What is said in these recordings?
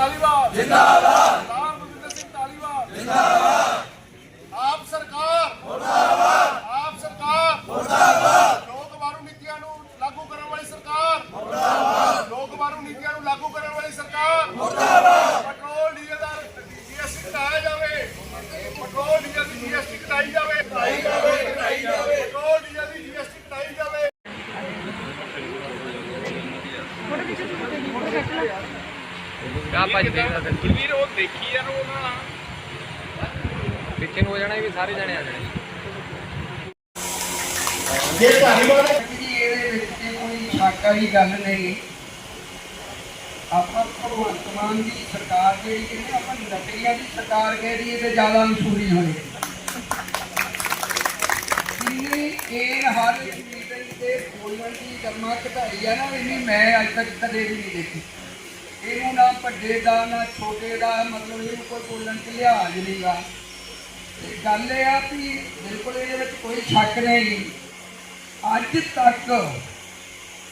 ਧਾਲੀਵਾਲ ਜਿੰਦਾਬਾਦ ਸਰਦਾਰ ਬਲਵਿੰਦਰ ਸਿੰਘ ਧਾਲੀਵਾਲ ਜਿੰਦਾਬਾਦ ਆਪ ਸਰਕਾਰ ਮੁਰਦਾਬਾਦ ਆਪ ਸਰਕਾਰ ਮੁਰਦਾਬਾਦ ਲੋਕ ਮਾਰੂ ਨੀਤੀਆਂ ਨੂੰ ਲਾਗੂ ਕਰਨ ਵਾਲੀ ਸਰਕਾਰ ਮੁਰਦਾਬਾਦ ਲੋਕ ਮਾਰੂ ਨੀਤੀਆਂ ਨੂੰ ਲਾਗੂ ਕਰਨ ਵਾਲੀ ਸਰਕਾਰ ਮੁਰਦਾਬਾਦ ਪੈਟਰੋਲ ਡੀਜ਼ਲ ਦਾ ਜੀਐਸਟੀ ਘਟਾਇਆ ਜਾਵੇ ਪੈਟਰੋਲ ਡੀਜ਼ਲ ਦੀ ਜੀਐਸਟੀ ਘਟਾਈ ਜਾਵੇ ਘਟਾਈ ਜਾਵੇ ਘਟਾਈ ਜਾਵੇ ਪੈਟਰੋਲ ਡੀਜ਼ਲ ਦੀ ਜੀਐਸਟੀ ਘਟਾਈ ਜਾਵੇ ਕਾ ਭੱਜ ਦੇਗਾ ਵੀਰ ਉਹ ਦੇਖੀ ਯਾਰ ਉਹ ਨਾ ਪਿੱਛੇ ਨੂੰ ਹੋ ਜਾਣਾ ਵੀ ਸਾਰੇ ਜਣੇ ਆ ਜਾਣੇ। ਜੇ ਧਾਲੀਵਾਲ ਜੀ ਇਹਦੇ ਵਿੱਚ ਕੋਈ ਸ਼ੱਕ ਵਾਲੀ ਗੱਲ ਨਹੀਂ। ਆਪਾਂ ਭਗਵੰਤ ਮਾਨ ਦੀ ਸਰਕਾਰ ਜਿਹੜੀ ਕਹਿੰਦੇ ਆਪਾਂ ਨਕਲੀਆਂ ਦੀ ਸਰਕਾਰ ਕਹਿ ਰਹੀ ਤੇ ਜ਼ਿਆਦਾ ਮਸ਼ਹੂਰੀ ਹੋਣੀ ਕਿੰਨੀ ਇਹ ਹਰ ਮੀਟਿੰਗ ਤੇ ਬੋਲਣ ਦੀ ਜਮਾ ਘਟਾਈ ਆ ਨਾ ਇੰਨੀ ਮੈਂ ਅੱਜ ਤੱਕ ਕਦੇ ਵੀ ਨਹੀਂ ਦੇਖੀ। ਇਹਨੂੰ ਨਾ ਵੱਡੇ ਦਾ, ਨਾ ਛੋਟੇ ਦਾ, ਮਤਲਬ ਇਹਨੂੰ ਕੋਈ ਬੋਲਣ ਚ ਲਿਹਾਜ਼ ਨਹੀਂਗਾ। ਤੇ ਗੱਲ ਇਹ ਆ ਵੀ ਬਿਲਕੁਲ ਇਹਦੇ ਵਿੱਚ ਕੋਈ ਸ਼ੱਕ ਨਹੀਂ। ਅੱਜ ਤੱਕ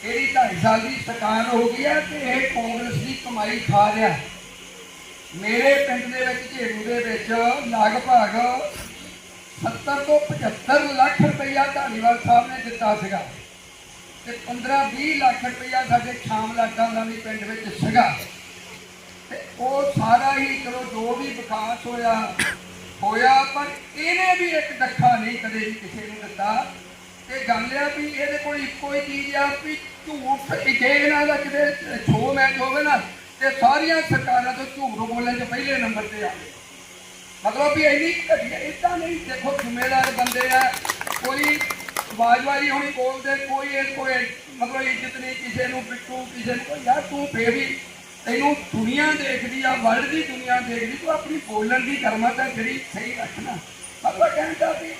ਇਹਦੀ 2.5 ਸਾਲ ਦੀ ਸਰਕਾਰ ਹੋ ਗਈ ਹੈ ਤੇ ਇਹ ਕਾਂਗਰਸ ਦੀ ਕਮਾਈ ਖਾ ਰਿਹਾ ਮੇਰੇ ਪਿੰਡ ਦੇ ਵਿੱਚ, ਝੇੜੂ ਦੇ ਵਿੱਚ ਲਗਭਗ 70 ਤੋਂ 75 ਲੱਖ ਰੁਪਈਆ ਧਾਲੀਵਾਲ ਸਾਹਿਬ ਨੇ ਦਿੱਤਾ ਸੀਗਾ। ਤੇ 15-20 ਲੱਖ ਰੁਪਇਆ ਸਾਡੇ ਸ਼ਾਮ ਲਾਟਾਂ ਦਾ ਵੀ ਪਿੰਡ ਵਿੱਚ ਸੀਗਾ। ਤੇ ਉਹ ਸਾਰਾ ਹੀ ਚਲੋ ਜੋ ਵੀ ਵਿਕਾਸ ਹੋਇਆ ਹੋਇਆ, ਪਰ ਇਹਨੇ ਵੀ ਇੱਕ ਡੱਖਾ ਨਹੀਂ ਕਦੇ ਵੀ ਕਿਸੇ ਨੂੰ ਦਿੱਤਾ। ਤੇ ਗੱਲ ਆ ਵੀ ਇਹਦੇ ਕੋਲ ਇੱਕੋ ਹੀ ਚੀਜ਼ ਆ ਵੀ ਝੂਠ ਜੇ ਇਹਨਾਂ ਦਾ ਕਿਤੇ ਛੋ ਮੈਚ ਹੋਵੇ ਨਾ, ਤੇ ਸਾਰੀਆਂ ਸਰਕਾਰਾਂ ਤੋਂ ਝੂਠ ਬੋਲਣ 'ਚ ਪਹਿਲੇ ਨੰਬਰ ਤੇ ਆ। ਮਤਲਬ ਵੀ ਇੰਨੀ ਘਟੀਆ ਇਦਾਂ ਨਹੀਂ ਦੇਖੋ ਜ਼ਿੰਮੇਦਾਰ ਬੰਦੇ ਆ, ਕੋਈ ਬਾਜਵਾਰੀ ਹੋਣੀ ਬੋਲਦੇ, ਕੋਈ ਇਹ ਕੋਈ ਮਤਲਬ ਇੱਜ਼ਤ ਨਹੀਂ ਕਿਸੇ ਨੂੰ ਪਿੱਟੂ ਕਿਸੇ ਨੂੰ ਯਾਰ ਤੂੰ ਫੇਰ ਵੀ ਤੈਨੂੰ ਦੁਨੀਆ ਦੇਖਦੀ ਆ ਵਰਲਡ ਦੀ ਦੁਨੀਆ ਦੇਖਦੀ, ਤੂੰ ਆਪਣੀ ਬੋਲਣ ਦੀ ਕਰਮਤ ਹੈ ਜਿਹੜੀ ਸਹੀ ਰੱਖਣਾ। ਮਤਲਬ ਕਹਿੰਦਾ ਵੀ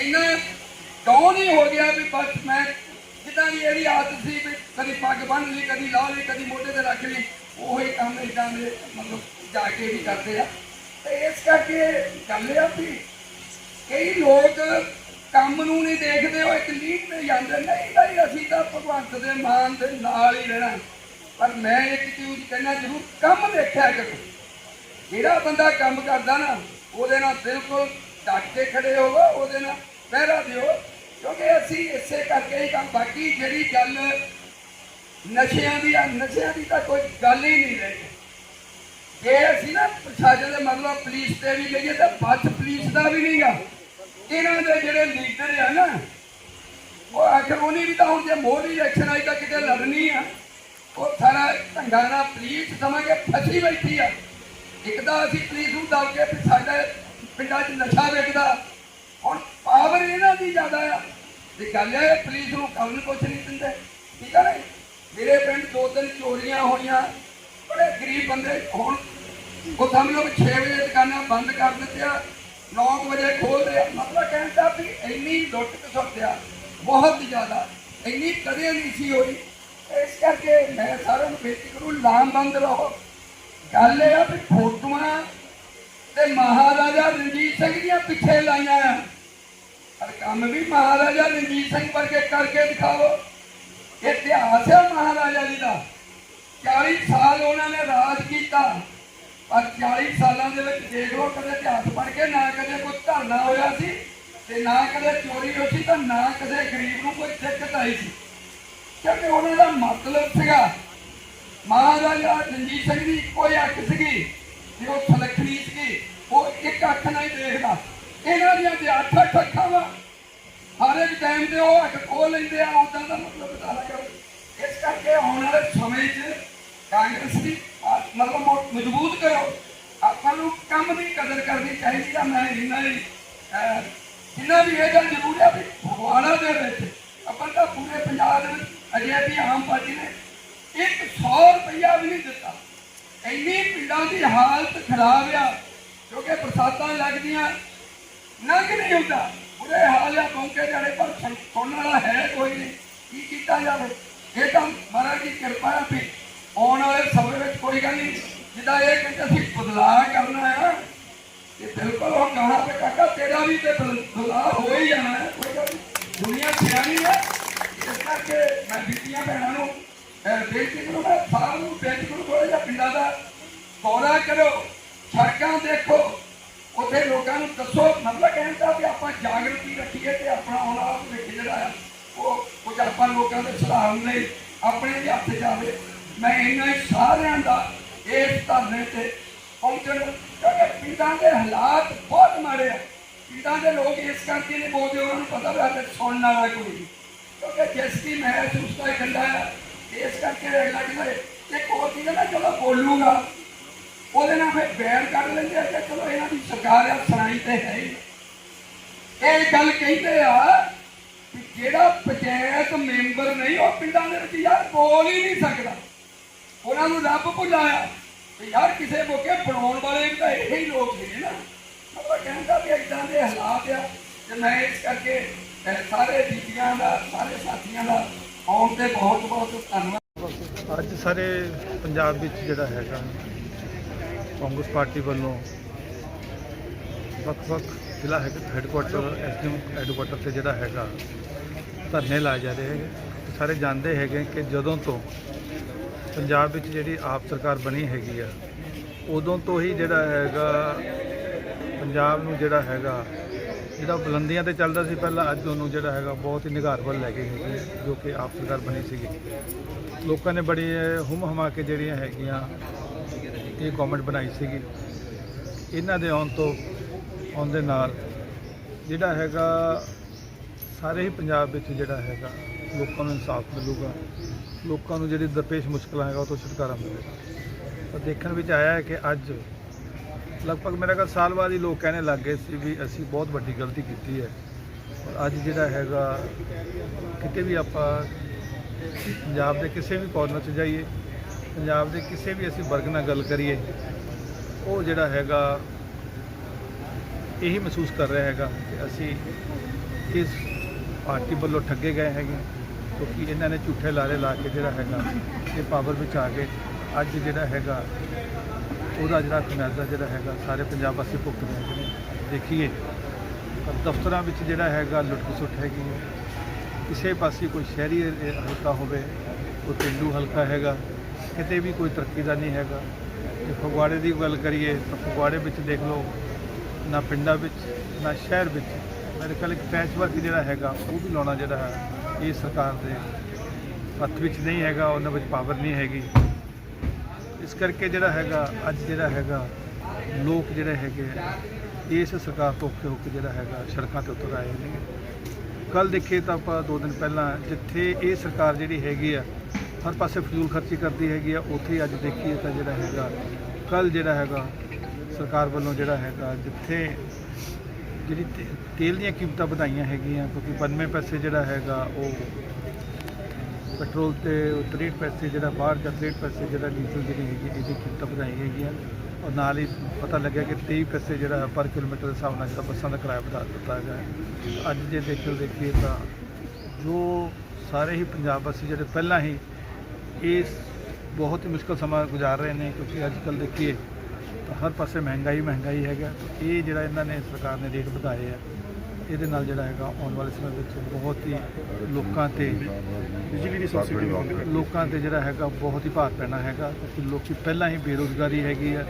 ਇੰਨਾ ਕਿਉਂ ਨਹੀਂ ਹੋ ਗਿਆ ਵੀ ਬਸ ਮੈਂ ਜਿੱਦਾਂ ਦੀ ਇਹਦੀ ਆਦਤ ਸੀ ਵੀ ਕਦੀ ਪੱਗ ਬੰਨ੍ਹ ਲਈ, ਕਦੀ ਲਾ ਲਈ, ਕਦੀ ਮੋਢੇ ਤੇ ਰੱਖ ਲਈ, ਉਹੀ ਕੰਮ ਇਦਾਂ ਦੇ ਮਤਲਬ ਜਾ ਕੇ ਵੀ ਕਰਦੇ ਆ। ਤੇ ਇਸ ਕਰਕੇ ਗੱਲ ਆ ਵੀ ਕਈ ਲੋਕ ਕੰਮ ਨੂੰ ਨਹੀਂ ਦੇਖਦੇ, ਉਹ ਇੱਕ ਲੀਡ ਤੇ ਜਾਂਦੇ, ਨਹੀਂ ਭਾਈ ਅਸੀਂ ਤਾਂ ਭਗਵੰਤ ਦੇ ਮਾਨ ਦੇ ਨਾਲ ਹੀ ਰਹਿਣਾ। ਪਰ ਮੈਂ ਇੱਕ ਚੀਜ਼ ਕਹਿਣਾ ਜ਼ਰੂਰ, ਕੰਮ ਦੇਖਿਆ ਕਰੋ। ਜਿਹੜਾ ਬੰਦਾ ਕੰਮ ਕਰਦਾ ਨਾ, ਉਹਦੇ ਨਾਲ ਬਿਲਕੁਲ ਡਟ ਕੇ ਖੜੇ ਹੋਵੋ, ਉਹਦੇ ਨਾਲ ਪਹਿਰਾ ਦਿਓ। ਕਿਉਂਕਿ ਅਸੀਂ ਇਸੇ ਕਰਕੇ ਹੀ ਕੰਮ, ਬਾਕੀ ਜਿਹੜੀ ਗੱਲ ਨਸ਼ਿਆਂ ਦੀ ਆ, ਨਸ਼ਿਆਂ ਦੀ ਤਾਂ ਕੋਈ ਗੱਲ ਹੀ ਨਹੀਂ ਰਹੀ। ਜੇ ਅਸੀਂ ਨਾ ਪ੍ਰਸ਼ਾਸਨ ਦੇ ਮਤਲਬ ਪੁਲਿਸ ਤੇ ਵੀ ਗਈਏ ਤਾਂ ਬੱਚ ਪੁਲਿਸ ਦਾ ਵੀ ਨਹੀਂਗਾ ਇਹਨਾਂ ਦੇ ਜਿਹੜੇ ਲੀਡਰ ਆ ਨਾ, ਉਹ ਆਖਰ ਉਹਨੇ ਵੀ ਤਾਂ ਹੁਣ ਜੇ ਮੋਦੀ ਇਲੈਕਸ਼ਨ ਆਈ ਤਾਂ ਕਿਤੇ ਲੜਨੀ ਆ। ਉਹ ਸਾਰਾ ਢੰਗਾ ਨਾਲ ਪੁਲਿਸ ਸਮਝ ਫਸੀ ਬੈਠੀ ਆ। ਇੱਕ ਤਾਂ ਅਸੀਂ ਪੁਲਿਸ ਨੂੰ ਦਬ ਕੇ ਵੀ ਸਾਡੇ ਪਿੰਡਾਂ 'ਚ ਨਸ਼ਾ ਵੇਚਦਾ ਹੁਣ ਪਾਵਰ ਇਹਨਾਂ ਦੀ ਜ਼ਿਆਦਾ ਆ। ਤੇ ਗੱਲ ਇਹ ਪੁਲਿਸ ਨੂੰ ਕੰਮ ਕੁਛ ਨਹੀਂ ਦਿੰਦੇ। ਠੀਕ ਆ ਨਾ? ਮੇਰੇ ਪਿੰਡ ਦੋ ਤਿੰਨ ਚੋਰੀਆਂ ਹੋਈਆਂ। ਬੜੇ ਗਰੀਬ ਬੰਦੇ। ਹੁਣ ਉਹ ਸਮਝ ਲਓ 6 ਵਜੇ ਦੁਕਾਨਾਂ ਬੰਦ ਕਰ ਦਿੱਤੀਆਂ। 9 ਵਜੇ ਖੋਲਦੇ ਆ ਮਤਲਬ ਕਹਿੰਦਾ ਵੀ ਇੰਨੀ ਲੁੱਟ ਖਸੁੱਟਿਆ ਬਹੁਤ ਜ਼ਿਆਦਾ। ਇੰਨੀ ਕਦੇ ਨਹੀਂ ਸੀ ਹੋਈ। ਇਸ ਕਰਕੇ ਮੈਂ ਸਾਰਿਆਂ ਨੂੰ ਬੇਨਤੀ ਕਰੂੰ ਲਾਮਬੰਦ ਰਹੋ। ਗੱਲ ਇਹ ਆ ਵੀ ਫੋਟੋਆਂ ਤੇ ਮਹਾਰਾਜਾ ਰਣਜੀਤ ਸਿੰਘ ਦੀਆਂ ਪਿੱਛੇ ਲਾਈਆਂ ਆ। ਪਰ ਕੰਮ ਵੀ ਮਹਾਰਾਜਾ ਰਣਜੀਤ ਸਿੰਘ ਵਰਗੇ ਕਰਕੇ ਦਿਖਾਓ। ਇਤਿਹਾਸ ਹੈ ਮਹਾਰਾਜਾ ਜੀ ਦਾ। 40 ਸਾਲ ਉਹਨਾਂ ਨੇ ਰਾਜ ਕੀਤਾ। ਪਰ 40 ਸਾਲਾਂ ਦੇ ਵਿੱਚ ਦੇਖ ਲਓ ਕਦੇ ਇਤਿਹਾਸ ਪੜ੍ਹ ਕੇ ਨਾ ਕਦੇ ਕੋਈ ਧਰਨਾ ਹੋਇਆ ਸੀ ਤੇ ਨਾ ਕਦੇ ਚੋਰੀ ਹੋਈ ਸੀ ਤਾਂ ਨਾ ਕਦੇ ਗਰੀਬ ਨੂੰ ਕੋਈ ਦਿੱਕਤ ਆਈ ਸੀ। ਕਿਉਂਕਿ ਉਹਨਾਂ ਦਾ ਮਤਲਬ ਸੀਗਾ, ਮਹਾਰਾਜਾ ਰਣਜੀਤ ਸਿੰਘ ਦੀ ਕੋਈ ਅੱਖ ਸੀਗੀ ਤੇ ਉਹ ਸੁਲੱਖਣੀ ਸੀਗੀ, ਉਹ ਇੱਕ ਅੱਖ ਨਾਲ ਹੀ ਦੇਖਦਾ। ਇਹਨਾਂ ਦੀਆਂ ਤੇ ਅੱਠ ਅੱਠ ਅੱਖਾਂ ਵਾ। ਹਰ ਇੱਕ ਟਾਈਮ ਤੇ ਉਹ ਅੱਖ ਖੋਲ ਲੈਂਦੇ ਆ ਉਦਾਂ ਦਾ ਮਤਲਬ ਪਤਾ ਲੱਗਾ ਇਸ ਕਰਕੇ ਆਉਣ ਵਾਲੇ ਸਮੇਂ 'ਚ ਕਾਂਗਰਸ ਦੀ ਮਤਲਬ ਮਜ਼ਬੂਤ ਕਰੋ। ਆਪਾਂ ਨੂੰ ਕੰਮ ਦੀ ਕਦਰ ਕਰਨੀ ਚਾਹੀਦੀ ਆ ਮੈਂ ਇੰਨਾ ਹੀ ਅਹ, ਜਿੰਨਾ ਵੀ ਇਹ ਗੱਲ ਜ਼ਰੂਰ ਆ ਵੀ ਫਗਵਾੜਾ ਦੇ ਵਿੱਚ ਆਪਾਂ ਤਾਂ ਪੂਰੇ ਪੰਜਾਬ ਦੇ ਵਿੱਚ ਅਜੇ ਵੀ ਆਮ ਪਾਰਟੀ ਨੇ 100 ਰੁਪਇਆ ਵੀ ਨਹੀਂ ਦਿੱਤਾ। ਇੰਨੀ ਪਿੰਡਾਂ ਦੀ ਹਾਲਤ ਖਰਾਬ ਆ ਕਿਉਂਕਿ ਬਰਸਾਤਾਂ ਲੱਗਦੀਆਂ ਨੰਗ ਨਹੀਂ ਹੁੰਦਾ। ਬੁਰੇ ਹਾਲ ਆ ਕੌਂਕੇ ਜਾਣੇ ਪਰ ਸੁਣਨ ਵਾਲਾ ਹੈ ਕੋਈ ਨਹੀਂ। ਕੀ ਕੀਤਾ ਜਾਵੇ? ਇਹ ਤਾਂ ਮਹਾਰਾਜ ਦੀ ਕਿਰਪਾ ਹੈ ਵੀ ਆਉਣ ਵਾਲੇ ਸਮੇਂ ਵਿੱਚ ਕੋਈ ਗੱਲ ਨਹੀਂ। ਜਿੱਦਾਂ ਇਹ ਕਹਿੰਦੇ ਅਸੀਂ ਬਦਲਾਅ ਕਰਨਾ ਹੈ ਤੇ ਬਿਲਕੁਲ ਉਹ ਕਹਾ ਤੇ ਕਾਕਾ ਤੇਰਾ ਵੀ ਤੇ ਬਦਲਾਅ ਹੋ ਹੀ ਜਾਣਾ ਹੈ ਕੋਈ ਗੱਲ ਦੁਨੀਆ ਸਿਆਣੀ ਹੈ ਇਸ ਕਰਕੇ ਮੈਂ ਬੀਬੀਆਂ ਭੈਣਾਂ ਨੂੰ ਅਹ, ਬੇਨਤੀ ਕਰੂੰਗਾ ਸਾਰਿਆਂ ਨੂੰ ਬੇਨਤੀ ਕਰੂੰ ਥੋੜਾ ਜਿਹਾ ਪਿੰਡਾਂ ਦਾ ਦੌਰਾ ਕਰੋ ਸੜਕਾਂ ਦੇਖੋ ਉੱਥੇ ਲੋਕਾਂ ਨੂੰ ਦੱਸੋ ਮਤਲਬ ਕਹਿਣ ਦਾ ਵੀ ਆਪਾਂ ਜਾਗਰੂਕਤੀ ਰੱਖੀਏ ਤੇ ਆਪਣਾ ਆਉਣ ਵਾਲਾ ਭਵਿੱਖ ਜਿਹੜਾ ਆ ਉਹ ਕੁਝ ਆਪਾਂ ਲੋਕਾਂ ਦੇ ਸੁਧਾਰਨ ਲਈ ਆਪਣੇ ਵੀ ਹੱਥ ਜਾਵੇ ਮੈਂ ਇਹਨਾਂ ਸਾਰਿਆਂ ਦਾ ਇਸ ਧਰਨੇ ਤੇ ਪਹੁੰਚਣ ਕਿਉਂਕਿ ਪਿੰਡਾਂ ਦੇ ਹਾਲਾਤ ਬਹੁਤ ਮਾੜੇ ਆ। ਪਿੰਡਾਂ ਦੇ ਲੋਕ ਇਸ ਕਰਕੇ ਨਹੀਂ ਬੋਲਦੇ, ਉਹਨਾਂ ਨੂੰ ਪਤਾ ਵੀ ਸਾਡੇ ਸੁਣਨ ਵਾਲਾ ਕੋਈ ਨਹੀਂ। ਕਿਉਂਕਿ ਜਿਸ ਦੀ ਮੈਂ ਸੁਸਤਾ ਹੀ, ਇਸ ਕਰਕੇ ਅਗਲਾ ਕਹਿੰਦਾ ਇੱਕ ਹੋਰ ਚੀਜ਼ ਨਾ, ਚਲੋ ਬੋਲੂਗਾ। ਉਹਦੇ ਨਾਲ ਫਿਰ ਬੈਨ ਕਰ ਲੈਂਦੇ ਆ ਕਿ ਚਲੋ ਇਹਨਾਂ ਦੀ ਸਰਕਾਰ ਆ, ਸੁਣਾਈ ਤੇ ਹੈ ਹੀ ਇਹ ਗੱਲ ਕਹਿੰਦੇ ਆ ਕਿ ਜਿਹੜਾ ਪੰਚਾਇਤ ਮੈਂਬਰ ਨਹੀਂ, ਉਹ ਪਿੰਡਾਂ ਦੇ ਵਿੱਚ ਯਾਰ ਬੋਲ ਹੀ ਨਹੀਂ ਸਕਦਾ। ਉਹਨਾਂ ਨੂੰ ਰੱਬ ਭੁਲਾਇਆ। ਤੇ ਯਾਰ ਕਿਸੇ ਮੌਕੇ ਬਣਾਉਣ ਵਾਲੇ ਵੀ ਤਾਂ ਇਹੋ ਹੀ ਲੋਕ ਨੇ ਨਾ। ਆਪਾਂ ਕਹਿੰਦਾ ਵੀ ਇਦਾਂ ਦੇ ਹਾਲਾਤ ਆ, ਤੇ ਮੈਂ ਇਸ ਕਰਕੇ ਸਾਰੇ ਬੀਬੀਆਂ ਦਾ, ਸਾਰੇ ਸਾਥੀਆਂ ਦਾ ਆਉਣ ਤੇ ਬਹੁਤ ਬਹੁਤ ਧੰਨਵਾਦ। ਅੱਜ ਸਾਰੇ ਪੰਜਾਬ ਵਿੱਚ ਜਿਹੜਾ ਹੈਗਾ, ਕਾਂਗਰਸ ਪਾਰਟੀ ਵੱਲੋਂ ਵੱਖ-ਵੱਖ ਜ਼ਿਲ੍ਹਾ ਹੈੱਡਕੁਆਟਰ ਐਸਡੀਐਮ ਹੈੱਡਕੁਆਟਰ ਤੇ ਜਿਹੜਾ ਹੈਗਾ, ਧਰਨੇ ਲਾਏ ਜਾ ਰਹੇ ਹੈਗੇ। ਸਾਰੇ ਜਾਣਦੇ ਹੈਗੇ ਕਿ ਜਦੋਂ ਤੋਂ ਪੰਜਾਬ ਵਿੱਚ ਜਿਹੜੀ ਆਪ ਸਰਕਾਰ ਬਣੀ ਹੈਗੀ ਆ, ਉਦੋਂ ਤੋਂ ਹੀ ਜਿਹੜਾ ਹੈਗਾ, ਪੰਜਾਬ ਨੂੰ ਜਿਹੜਾ ਹੈਗਾ, ਜਿਹੜਾ ਬੁਲੰਦੀਆਂ ਤੇ ਚੱਲਦਾ ਸੀ ਪਹਿਲਾਂ, ਅੱਜ ਉਹਨੂੰ ਜਿਹੜਾ ਹੈਗਾ ਬਹੁਤ ਹੀ ਨਿਘਾਰ ਵੱਲ ਲੈ ਕੇ ਹੈਗੀ ਜੋ ਕਿ ਆਪ ਸਰਕਾਰ ਬਣੀ ਸੀਗੀ। ਲੋਕਾਂ ਨੇ ਬੜੀ ਹੁਮ ਹਮਾ ਕੇ ਜਿਹੜੀਆਂ ਹੈਗੀਆਂ, ਇਹ ਗਵਰਨਮੈਂਟ ਬਣਾਈ ਸੀਗੀ। ਇਹਨਾਂ ਦੇ ਆਉਣ ਤੋਂ, ਆਉਣ ਦੇ ਨਾਲ ਜਿਹੜਾ ਹੈਗਾ, ਸਾਰੇ ਹੀ ਪੰਜਾਬ ਵਿੱਚ ਜਿਹੜਾ ਹੈਗਾ, ਲੋਕਾਂ ਨੂੰ ਇਨਸਾਫ ਮਿਲੂਗਾ। ਲੋਕਾਂ ਨੂੰ ਜਿਹੜੀ ਦਰਪੇਸ਼ ਮੁਸ਼ਕਲਾਂ ਹੈਗਾ ਉਹ ਤੋਂ ਛੁਟਕਾਰਾ ਮਿਲੇਗਾ। ਤਾਂ ਦੇਖਣ ਵਿੱਚ ਆਇਆ ਹੈ ਕਿ ਅੱਜ ਲਗਭਗ ਮੇਰਾ ਖਿਆਲ ਸਾਲ ਬਾਅਦ ਹੀ ਲੋਕ ਕਹਿਣੇ ਲੱਗ ਗਏ ਸੀ ਵੀ ਅਸੀਂ ਬਹੁਤ ਵੱਡੀ ਗਲਤੀ ਕੀਤੀ ਹੈ। ਔਰ ਅੱਜ ਜਿਹੜਾ ਹੈਗਾ, ਕਿਤੇ ਵੀ ਆਪਾਂ ਪੰਜਾਬ ਦੇ ਕਿਸੇ ਵੀ ਕੋਰਨਰ 'ਚ ਜਾਈਏ, ਪੰਜਾਬ ਦੇ ਕਿਸੇ ਵੀ ਅਸੀਂ ਵਰਗ ਨਾਲ ਗੱਲ ਕਰੀਏ, ਉਹ ਜਿਹੜਾ ਹੈਗਾ ਇਹੀ ਮਹਿਸੂਸ ਕਰ ਰਿਹਾ ਹੈਗਾ ਕਿ ਅਸੀਂ ਇਸ ਪਾਰਟੀ ਵੱਲੋਂ ਠੱਗੇ ਗਏ ਹੈਗੇ। ਕਿਉਂਕਿ ਇਹਨਾਂ ਨੇ ਝੂਠੇ ਲਾਰੇ ਲਾ ਕੇ ਜਿਹੜਾ ਹੈਗਾ ਇਹ ਪਾਵਰ ਵਿੱਚ ਆ ਕੇ ਅੱਜ ਜਿਹੜਾ ਹੈਗਾ ਉਹਦਾ ਜਿਹੜਾ ਖਮਿਆਜ਼ਾ ਜਿਹੜਾ ਹੈਗਾ ਸਾਰੇ ਪੰਜਾਬ ਵਾਸੀ ਭੁਗਤ ਰਹੇ ਹੈਗੇ ਨੇ। ਦੇਖੀਏ, ਤਾਂ ਦਫ਼ਤਰਾਂ ਵਿੱਚ ਜਿਹੜਾ ਹੈਗਾ ਲੁੱਟ ਖਸੁੱਟ ਹੈਗੀ ਹੈ। ਕਿਸੇ ਪਾਸੇ ਕੋਈ ਸ਼ਹਿਰੀ ਹਲਕਾ ਹੋਵੇ, ਕੋਈ ਪਿੰਡੂ ਹਲਕਾ ਹੈਗਾ, ਕਿਤੇ ਵੀ ਕੋਈ ਤਰੱਕੀ ਦਾ ਨਹੀਂ ਹੈਗਾ। ਜੇ ਫਗਵਾੜੇ ਦੀ ਗੱਲ ਕਰੀਏ ਤਾਂ ਫਗਵਾੜੇ ਵਿੱਚ ਦੇਖ ਲਓ, ਨਾ ਪਿੰਡਾਂ ਵਿੱਚ, ਨਾ ਸ਼ਹਿਰ ਵਿੱਚ ਮੇਰੇ ਖਿਆਲ ਇੱਕ ਪੈਚਵਰਕ ਜਿਹੜਾ ਹੈਗਾ, ਉਹ ਵੀ ਲਾਉਣਾ ਜਿਹੜਾ ਹੈ, ਇਹ ਸਰਕਾਰ ਦੇ ਹੱਥ ਵਿੱਚ ਨਹੀਂ ਹੈਗਾ, ਉਹਨਾਂ ਵਿੱਚ ਪਾਵਰ ਨਹੀਂ ਹੈਗੀ। ਇਸ ਕਰਕੇ ਜਿਹੜਾ ਹੈਗਾ, ਅੱਜ ਜਿਹੜਾ ਹੈਗਾ, ਲੋਕ ਜਿਹੜੇ ਹੈਗੇ ਇਸ ਸਰਕਾਰ ਤੋਂ ਔਖੇ ਹੋ ਕੇ ਜਿਹੜਾ ਹੈਗਾ, ਸੜਕਾਂ ਤੇ ਉਤਰ ਆਏ ਨੇ। ਕੱਲ ਦੇਖੇ ਤਾਂ ਆਪਾਂ ਦੋ ਦਿਨ ਪਹਿਲਾਂ, ਜਿੱਥੇ ਇਹ ਸਰਕਾਰ ਜਿਹੜੀ ਹੈਗੀ ਆ, ਹਰ ਪਾਸੇ ਫਜ਼ੂਲ ਖਰਚੀ ਕਰਦੀ ਹੈਗੀ ਆ, ਉੱਥੇ ਅੱਜ ਦੇਖੀਏ ਤਾਂ ਜਿਹੜਾ ਹੈਗਾ ਕੱਲ ਜਿਹੜਾ ਹੈਗਾ, ਸਰਕਾਰ ਵੱਲੋਂ ਜਿਹੜਾ ਹੈਗਾ, ਜਿੱਥੇ ਜਿਹੜੀ ਤੇ- ਤੇਲ ਦੀਆਂ ਕੀਮਤਾਂ ਵਧਾਈਆਂ ਹੈਗੀਆਂ, ਕਿਉਂਕਿ 92 ਪੈਸੇ ਜਿਹੜਾ ਹੈਗਾ ਉਹ ਪੈਟਰੋਲ ਤੇ 63 ਪੈਸੇ ਜਿਹੜਾ, ਬਾਹਰ ਦਾ 63 ਪੈਸੇ ਜਿਹੜਾ ਡੀਜ਼ਲ ਜਿਹੜੀ ਹੈਗੀ, ਇਹਦੀ ਕੀਮਤਾਂ ਵਧਾਈ ਹੈਗੀਆਂ ਔਰ ਨਾਲ ਹੀ ਪਤਾ ਲੱਗਿਆ ਕਿ 23 ਪੈਸੇ ਜਿਹੜਾ ਪਰ ਕਿਲੋਮੀਟਰ ਦੇ ਹਿਸਾਬ ਨਾਲ ਜਿਹੜਾ ਬੱਸਾਂ ਦਾ ਕਿਰਾਇਆ ਵਧਾ ਦਿੱਤਾ ਹੈਗਾ ਹੈ। ਅੱਜ ਜੇ ਦੇਖੋ ਦੇਖੀਏ ਤਾਂ ਜੋ ਸਾਰੇ ਹੀ ਪੰਜਾਬ ਵਾਸੀ ਜਿਹੜੇ ਪਹਿਲਾਂ ਹੀ ਇਸ ਬਹੁਤ ਹੀ ਮੁਸ਼ਕਲ ਸਮਾਂ ਗੁਜ਼ਾਰ ਰਹੇ ਨੇ, ਕਿਉਂਕਿ ਅੱਜ ਕੱਲ੍ਹ ਦੇਖੀਏ ਹਰ ਪਾਸੇ ਮਹਿੰਗਾਈ ਮਹਿੰਗਾਈ ਹੈਗਾ। ਇਹ ਜਿਹੜਾ ਇਹਨਾਂ ਨੇ ਸਰਕਾਰ ਨੇ ਰੇਟ ਵਧਾਏ ਆ ਇਹਦੇ ਨਾਲ ਜਿਹੜਾ ਹੈਗਾ ਆਉਣ ਵਾਲੇ ਸਮੇਂ ਵਿੱਚ ਬਹੁਤ ਹੀ ਲੋਕਾਂ ਤੇ ਬਿਜਲੀ ਦੀ ਸਬਸਿਡੀ ਲੋਕਾਂ ਤੇ ਜਿਹੜਾ ਹੈਗਾ ਬਹੁਤ ਹੀ ਭਾਰ ਪੈਣਾ ਹੈਗਾ ਕਿਉਂਕਿ ਲੋਕੀ ਪਹਿਲਾਂ ਹੀ ਬੇਰੋਜ਼ਗਾਰੀ ਹੈਗੀ ਹੈ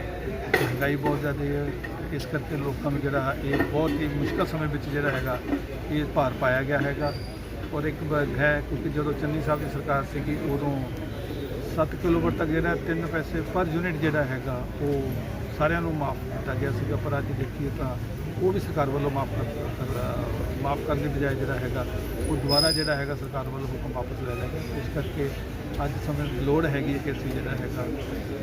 ਮਹਿੰਗਾਈ ਬਹੁਤ ਜ਼ਿਆਦਾ ਹੈ ਇਸ ਕਰਕੇ ਲੋਕਾਂ ਨੂੰ ਜਿਹੜਾ ਇਹ ਬਹੁਤ ਹੀ ਮੁਸ਼ਕਲ ਸਮੇਂ ਵਿੱਚ ਜਿਹੜਾ ਹੈਗਾ ਇਹ ਭਾਰ ਪਾਇਆ ਗਿਆ ਹੈਗਾ। ਔਰ ਇੱਕ ਬ- ਹੈ ਕਿਉਂਕਿ ਜਦੋਂ ਚੰਨੀ ਸਾਹਿਬ ਦੀ ਸਰਕਾਰ ਸੀਗੀ ਉਦੋਂ 7 ਕਿਲੋਵਾਟ ਤੱਕ ਜਿਹੜਾ 3 ਪੈਸੇ ਪਰ ਯੂਨਿਟ ਜਿਹੜਾ ਹੈਗਾ ਉਹ ਸਾਰਿਆਂ ਨੂੰ ਮਾਫ ਕੀਤਾ ਗਿਆ ਸੀਗਾ, ਪਰ ਅੱਜ ਦੇਖੀਏ ਤਾਂ ਉਹ ਵੀ ਸਰਕਾਰ ਵੱਲੋਂ ਮਾਫ ਕਰ ਮਾਫ ਕਰਨ ਦੀ ਬਜਾਏ ਜਿਹੜਾ ਹੈਗਾ, ਉਹ ਦੁਬਾਰਾ ਜਿਹੜਾ ਹੈਗਾ ਸਰਕਾਰ ਵੱਲੋਂ ਹੁਕਮ ਵਾਪਸ ਲੈ ਲਿਆ ਗਿਆ। ਇਸ ਕਰਕੇ ਅੱਜ ਸਮੇਂ ਦੀ ਲੋੜ ਹੈਗੀ ਹੈ ਕਿ ਅਸੀਂ ਜਿਹੜਾ ਹੈਗਾ,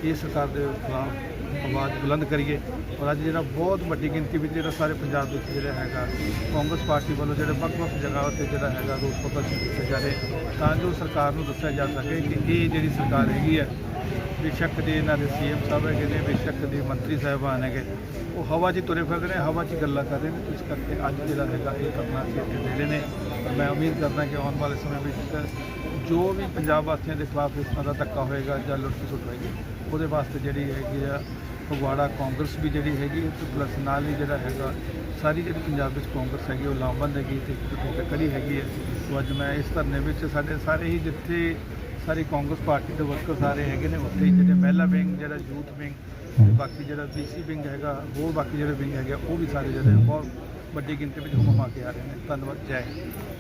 ਇਹ ਸਰਕਾਰ ਦੇ ਖਿਲਾਫ ਆਵਾਜ਼ ਬੁਲੰਦ ਕਰੀਏ। ਔਰ ਅੱਜ ਜਿਹੜਾ ਬਹੁਤ ਵੱਡੀ ਗਿਣਤੀ ਵਿੱਚ ਜਿਹੜਾ ਸਾਰੇ ਪੰਜਾਬ ਵਿੱਚ ਜਿਹੜਾ ਹੈਗਾ, ਕਾਂਗਰਸ ਪਾਰਟੀ ਵੱਲੋਂ ਜਿਹੜੇ ਵੱਖ-ਵੱਖ ਜਗ੍ਹਾਵਾਂ ਤੇ ਜਿਹੜਾ ਹੈਗਾ ਰੋਸ ਪ੍ਰਦਰਸ਼ਨ ਕੀਤੇ ਜਾ ਰਹੇ, ਤਾਂ ਜੋ ਸਰਕਾਰ ਨੂੰ ਦੱਸਿਆ ਜਾ ਸਕੇ ਕਿ ਇਹ ਜਿਹੜੀ ਸਰਕਾਰ ਹੈਗੀ ਹੈ ਬੇਸ਼ੱਕ ਦੇ ਇਹਨਾਂ ਦੇ ਸੀਐਮ ਸਾਹਿਬ ਹੈਗੇ ਨੇ, ਬੇਸ਼ੱਕ ਦੇ ਮੰਤਰੀ ਸਾਹਿਬਾਨ ਹੈਗੇ। ਉਹ ਹਵਾ 'ਚ ਹੀ ਤੁਰੇ ਫਿਰਦੇ ਨੇ, ਹਵਾ 'ਚ ਗੱਲਾਂ ਕਰ ਰਹੇ ਨੇ। ਇਸ ਕਰਕੇ ਅੱਜ ਜਿਹੜਾ ਹੈਗਾ ਇਹ ਕਰਨਾ ਸੀ ਇੱਥੇ ਨੇੜੇ ਨੇ। ਮੈਂ ਉਮੀਦ ਕਰਦਾ ਕਿ ਆਉਣ ਵਾਲੇ ਸਮੇਂ ਵਿੱਚ ਜੋ ਵੀ ਪੰਜਾਬ ਵਾਸੀਆਂ ਦੇ ਖਿਲਾਫ ਇਸ ਤਰ੍ਹਾਂ ਦਾ ਧੱਕਾ ਹੋਏਗਾ ਜਾਂ ਲੁੱਟ ਖਸੁੱਟ ਹੋਏਗੀ, ਉਹਦੇ ਵਾਸਤੇ ਜਿਹੜੀ ਹੈਗੀ ਆ ਫਗਵਾੜਾ ਕਾਂਗਰਸ ਵੀ ਜਿਹੜੀ ਹੈਗੀ ਹੈ ਤੇ ਪਲੱਸ ਨਾਲ ਹੀ ਜਿਹੜਾ ਹੈਗਾ ਸਾਰੀ ਜਿਹੜੀ ਪੰਜਾਬ ਵਿੱਚ ਕਾਂਗਰਸ ਹੈਗੀ, ਉਹ ਲਾਮਬੰਦ ਹੈਗੀ ਤੇ ਇੱਕ ਖੜੀ ਹੈਗੀ ਹੈ ਸੋ ਅੱਜ ਮੈਂ ਇਸ ਧਰਨੇ ਵਿੱਚ ਸਾਡੇ ਸਾਰੇ ਹੀ ਜਿੱਥੇ ਸਾਰੇ ਕਾਂਗਰਸ ਪਾਰਟੀ ਦੇ ਵਰਕਰ ਸਾਰੇ ਹੈਗੇ ਨੇ ਉੱਥੇ ਹੀ ਜਿਹੜੇ ਮਹਿਲਾ ਵਿੰਗ ਜਿਹੜਾ ਯੂਥ ਵਿੰਗ ਤੇ ਬਾਕੀ ਜਿਹੜਾ ਬੀਸੀ ਵਿੰਗ ਹੈਗਾ ਹੋਰ ਬਾਕੀ ਜਿਹੜੇ ਵਿੰਗ ਹੈਗੇ ਆ, ਉਹ ਵੀ ਸਾਰੇ ਜਿਹੜੇ ਬਹੁਤ ਵੱਡੀ ਗਿਣਤੀ ਵਿੱਚ ਹੁਮਾ ਕੇ ਆ ਰਹੇ ਨੇ। ਧੰਨਵਾਦ ਜੈ ਹਿੰਦ।